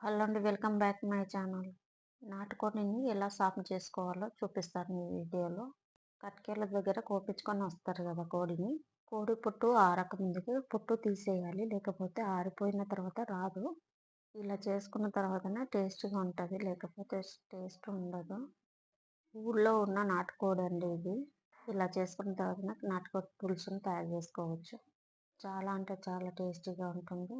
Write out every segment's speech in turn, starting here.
Hello అండి welcome back my channel. నాటుకోడిని ఎలా సాఫ్ చేసుకోవాలో చూపిస్తాను ఈ వీడియోలో. కట్కేల దగ్గర కోపించుకొని వస్తారు కదా కోడిని. కోడి పుట్టు ఆరక ముందుకి పుట్టు తీసేయాలి లేకపోతే ఆరిపోయిన తర్వాత రాదు. ఇలా చేసుకున్న తర్వాతనే టేస్ట్గా ఉంటుంది లేకపోతే టేస్ట్ ఉండదు. ఊళ్ళో ఉన్న నాటుకోడి అండి ఇది. ఇలా చేసుకున్న తర్వాత నాటుకోడి పులుసుని తయారు చేసుకోవచ్చు. చాలా అంటే చాలా టేస్టీగా ఉంటుంది.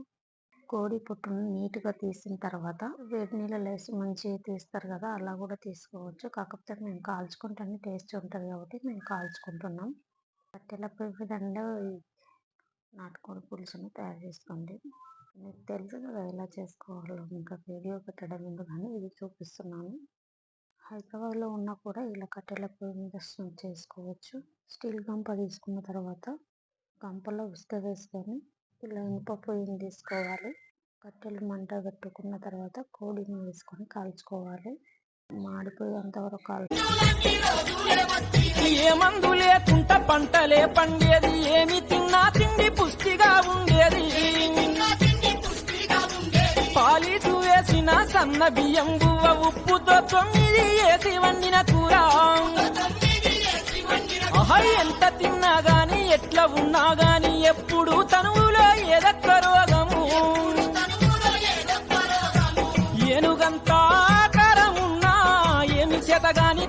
కోడి పుట్టును నీట్గా తీసిన తర్వాత వేడి నీళ్ళలో వేసి మంచిగా తీస్తారు కదా అలా కూడా తీసుకోవచ్చు. కాకపోతే మేము కాల్చుకుంటేనే టేస్ట్ ఉంటుంది కాబట్టి మేము కాల్చుకుంటున్నాం. కట్టెల పొయ్యి విధంగా నాటుకోడి పులుసును తయారు చేసుకోండి. మీకు తెలుసు కదా ఎలా చేసుకోవాలో ఇంకా వీడియో పెట్టడం ఎందుకని కానీ ఇది చూపిస్తున్నాను. హైదరాబాద్లో ఉన్నా కూడా ఇలా కట్టెల పొయ్యి మీద చేసుకోవచ్చు. స్టీల్ గంప తీసుకున్న తర్వాత గంపలో ఉసుక వేసుకొని ఇలా ఇనుప పొయ్యిని తీసుకోవాలి? కట్టెలు మంట పెట్టుకున్న తర్వాత కోడిని వేసుకొని కాల్చుకోవాలి. మాడిపోయేంత వరకు కాల్చుకోవాలి ఏ మందు లేకుండా పంటలే పండేది ఏమి తిన్నా తిండి పుష్టిగా ఉండేది. పాలిసు వేసిన సన్న బియ్యం బువ్వ ఉప్పుతో తొమ్మిది ఏసి వండిన కూర. పూట తిన్నా గాని ఎట్లా ఉన్నా గాని ఎప్పుడు తనువులో ఏదొక్క రోగము. ఏనుగంతా కరమున్నా ఏమి చేత గాని